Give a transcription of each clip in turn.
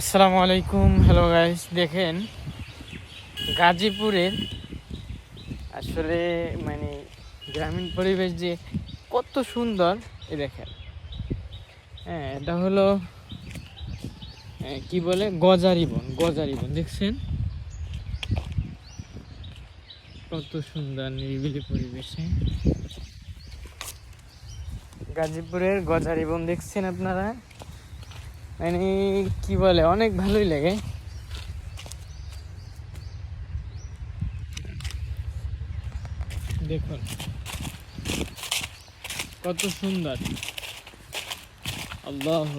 আসসালামু আলাইকুম hello guys দেখেন গাজীপুরের আসলে মানে গ্রামীণ পরিবেশ যে কত সুন্দর, এ দেখেন। হ্যাঁ এটা হলো কি বলে? গজারি বন গজারি বন, দেখছেন? কত সুন্দর, নিরিবিলি পরিবেশে। গাজীপুরের গজারি বন দেখছেন আপনারা? মানে কি বলে, অনেক ভালোই লাগে। দেখুন, কত সুন্দর। আল্লাহ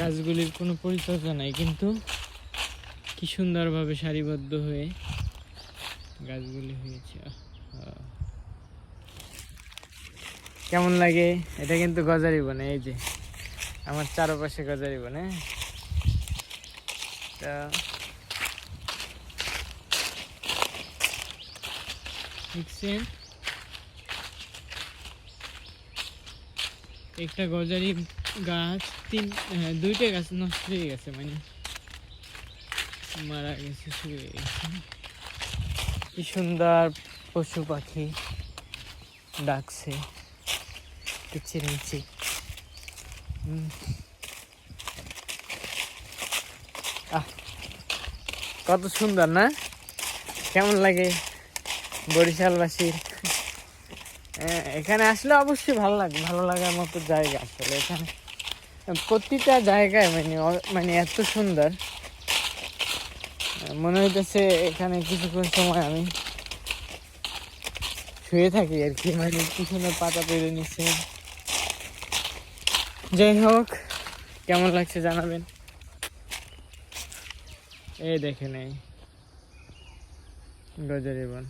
গাছগুলির কোনো পরিচর্যা নাই, কিন্তু কি সুন্দরভাবে সারিবদ্ধ হয়ে গাছগুলি হয়েছে। কেমন লাগে? এটা কিন্তু গজারি বনে এই যে। আমার চারপাশে গজারি বনে। তা একটা গজারি গাছ তিন হ্যাঁ, দুইটা গাছ নষ্ট হয়ে গেছে মানে মারা গেছে শুয়ে গেছে। কি সুন্দর পশু পাখি ডাকছে। কিচিরমিচি হুম। আহ কত সুন্দর, না? কেমন লাগে বরিশালবাসীর এখানে আসলে অবশ্যই ভালো লাগে, ভালো লাগার মতো জায়গা আসলে এখানে। প্রতিটা জায়গায় মানে মানে এত সুন্দর। মনে হইতেছে এখানে কিছুক্ষণ সময় আমি শুয়ে থাকি আর কি মানে সুন্দর পাতা পেরে নিচ্ছে। যাই হোক কেমন লাগছে জানাবেন। এই দেখে নেই। গজারি বন